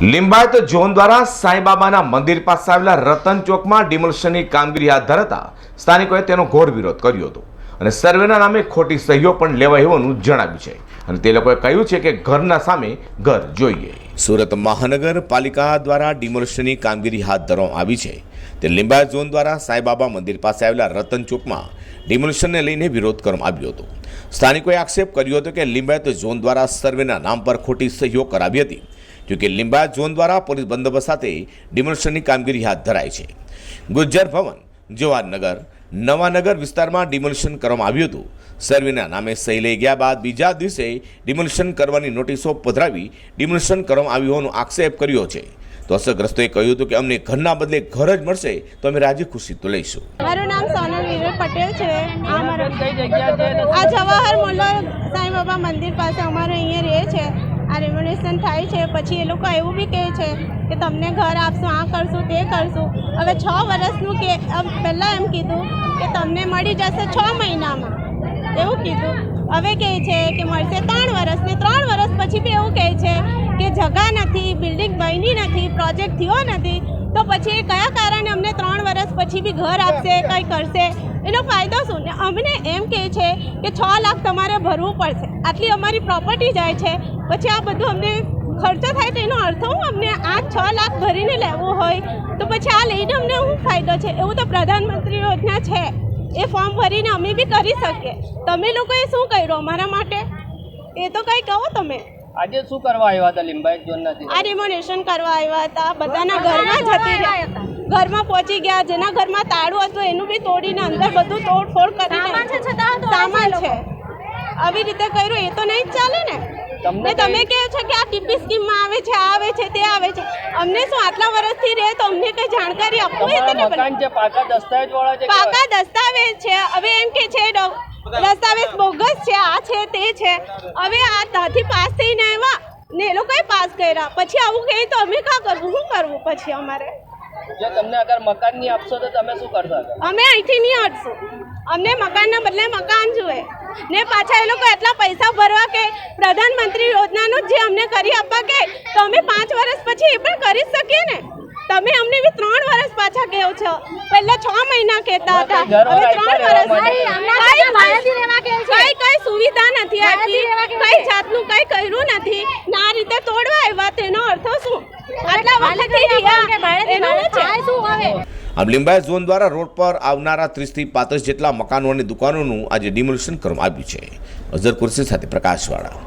Limbayat zone દ્વારા સાંઈબાબાના મંદિર પાસે આવેલા રતન ચોકમાં ડિમોલિશનની કામગીરી હાથ ધરાતા સ્થાનિકોએ તેનો ઘોર વિરોધ કર્યો હતો. અને સર્વેના નામે ખોટી સહીઓ પણ લેવાઈ હોવાનું જણાવ્યું છે. અને તે લોકોએ કહ્યું છે કે ઘરના સામે ઘર જોઈએ. સુરત મહાનગરપાલિકા દ્વારા ડિમોલિશનની કામગીરી હાથ ધરવામાં આવી છે. તે લિંબાયત ઝોન દ્વારા સાંઈબાબા મંદિર પાસે આવેલા રતન ચોકમાં ડિમોલિશનને લઈને વિરોધ કરવામાં આવ્યો હતો. સ્થાનિકોએ આક્ષેપ કર્યો હતો કે લિંબાયત ઝોન દ્વારા સર્વેના નામ પર ખોટી સહીઓ કરાવી હતી. જોકે લિંબાયત ઝોન દ્વારા પોલીસ બંદોબસ્ત સાથે ડિમોલિશનની કામગીરી હાથ ધરાઈ છે. ગુજ્જર ભવન જવાહરનગર નવાનગર વિસ્તારમાં ડિમોલિશન કરવામાં આવ્યું હતું. સર્વેના નામે સહી લઈ ગયા બાદ બીજા દિવસે ડિમોલિશન કરવાની નોટિસો પધરાવી ડિમોલિશન કરવામાં આવ્યું હોવાનો આક્ષેપ કર્યો છે. તો અસરગ્રસ્તોએ કહ્યું હતું કે અમને ઘરના બદલે ઘર જ મળશે તો અમે રાજી ખુશી તો લઈશું. મારું નામ સોનલ વિવેક પટેલ છે. આ મારો કઈ જગ્યા છે અને આ જવાહર મોલ્લો સાંઈ બાબા મંદિર પાસે અમારે અહીંયા રહે છે. આ રેમ્યુનેશન થાય છે, પછી એ લોકો એવું બી કહે છે કે તમને ઘર આપશું, આ કરશું, તે કરશું. હવે છ વર્ષનું કે પહેલાં એમ કીધું કે તમને મળી જશે છ મહિનામાં. એવું કીધું. હવે કહે છે કે મળશે ત્રણ વર્ષ. ને ત્રણ વર્ષ પછી બી એવું કહે છે કે જગા નથી બિલ્ડિંગ બની નથી પ્રોજેક્ટ થયો નથી. તો પછી કયા કારણે અમને ત્રણ વર્ષ પછી બી ઘર આપશે, કંઈ કરશે? એનો ફાયદો શું? ને અમને એમ કહે છે કે છ લાખ તમારે ભરવું પડશે. આટલી અમારી પ્રોપર્ટી જાય છે. પછી આ બધું અમને ખર્ચો થાય તો એનો અર્થ હું અમને આ છ લાખ ભરીને લેવું હોય તો પછી આ લઈને અમને શું ફાયદો છે? એવું તો પ્રધાનમંત્રી યોજના છે. એ ફોર્મ ભરીને અમે બી કરી શકીએ. તમે લોકોએ શું કર્યું અમારા માટે? એ તો કંઈ કહો તમે. આજે શું કરવા આવ્યા હતા લિંબાયત ઝોનના આ રિમોનેશન કરવા આવ્યા હતા. બધાના ઘરમાં જતી રહ્યા ઘરમાં પહોંચી ગયા જેના ઘરમાં તાળું હતું એનું બી તોડીને અંદર બધું તોડફોડ કરી સામાન છે આવી રીતે કર્યું એ તો નહીં જ ચાલે ને. તમને તમે કહે છો કે આ ટીપી સ્કીમમાં આવે છે આ આવે છે તે આવે છે. અમને શું આટલા વર્ષથી રહે તો અમને કઈ જાણકારી આપવું એ ને મકાન છે પાકા દસ્તાવેજ વાળા છે પાકા દસ્તાવેજ છે હવે એમ કે છે દસ્તાવેજ બોગસ છે આ છે તે છે. હવે આ ત્યાંથી પાસ થઈને આવ્યા ને એ લોકોએ પાસ કર્યા. પછી આવું કહે તો અમે કા કરવું? શું કરવું પછી અમારે? જો તમને અગર મકાન નહીં આપશો તો તમે શું કરશો અમે અહીંથી નહીં હટશું અમને મકાનના બદલે મકાન જોઈએ. ને પાછા એ લોકો એટલા પૈસા ભરવા કે પ્રધાનમંત્રી યોજનાનું જ જે અમને કરી આપવા કે તો અમે પાંચ વર્ષ પછી એ પણ કરી શકીએ ને? તમે અમને બી ત્રણ વર્ષ પાછા કહો છો. પહેલા છ મહિના કહેતા હતા. હવે ત્રણ વર્ષ. કઈ કઈ સુવિધા નથી આપી. કઈ જાતનું કઈ કર્યું નથી. ના રીતે તોડવા આવ્યા. તેનો અર્થ શું? આટલા વખતથી શું ઝોન દ્વારા રોડ પર આવનારા ત્રીસથી પાંત્રીસ જેટલા મકાનો અને દુકાનોનું આજે ડિમોલિશન કરવામાં આવ્યું છે. અઝર કુરશી સાથે પ્રકાશવાળા.